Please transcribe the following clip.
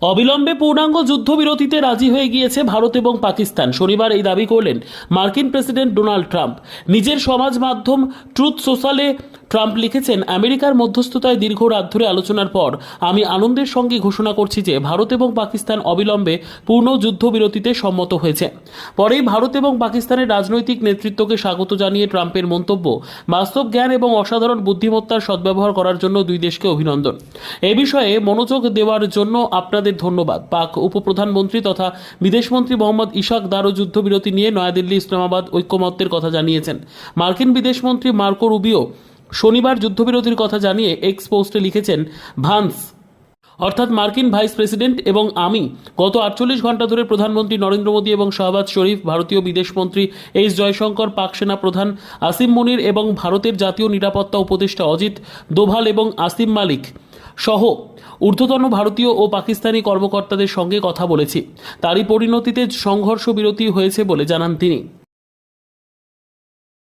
অবিলম্বে পূর্ণাঙ্গ যুদ্ধবিরতিতে রাজি হয়ে গিয়েছে ভারত এবং পাকিস্তান। শনিবার এই দাবি করলেন মার্কিন প্রেসিডেন্ট ডোনাল্ড ট্রাম্প। নিজের সমাজ মাধ্যম ট্রুথ সোশ্যালে ট্রাম্প লিখেছেন, আমেরিকার মধ্যস্থতায় দীর্ঘ রাত ধরে আলোচনার পর আমি আনন্দের সঙ্গে ঘোষণা করছি যে ভারত এবং পাকিস্তান অবিলম্বে পূর্ণ যুদ্ধবিরতিতে সম্মত হয়েছে। পরেই ভারত এবং পাকিস্তানের রাজনৈতিক নেতৃত্বকে স্বাগত জানিয়ে ট্রাম্পের মন্তব্য, বাস্তব জ্ঞান এবং অসাধারণ বুদ্ধিমত্তার সদ্ব্যবহার করার জন্য দুই দেশকে অভিনন্দন। এ বিষয়ে মনোযোগ দেওয়ার জন্য আপনাদের ধন্যবাদ। পাক উপপ্রধানমন্ত্রী তথা বিদেশমন্ত্রী মোহাম্মদ ইশাক দারো যুদ্ধবিরতি নিয়ে নয়াদিল্লি ইসলামাবাদ ঐক্যমত্যের কথা জানিয়েছেন। মার্কিন বিদেশমন্ত্রী মার্কো রুবিও শনিবার যুদ্ধবিরতির কথা জানিয়ে এক্স পোস্টে লিখেছেন, ভান্স। অর্থাৎ মার্কিন ভাইস প্রেসিডেন্ট এবং আমি গত আটচল্লিশ ঘণ্টা ধরে প্রধানমন্ত্রী নরেন্দ্র মোদী এবং শাহবাজ শরীফ, ভারতীয় বিদেশমন্ত্রী এইচ জয়শঙ্কর, পাক সেনা প্রধান আসিম মনির এবং ভারতের জাতীয় নিরাপত্তা উপদেষ্টা অজিত দোভাল এবং আসিম মালিক সহ ঊর্ধ্বতন ভারতীয় ও পাকিস্তানি কর্মকর্তাদের সঙ্গে কথা বলেছি। তারই পরিণতিতে সংঘর্ষ বিরতি হয়েছে বলে জানান তিনি।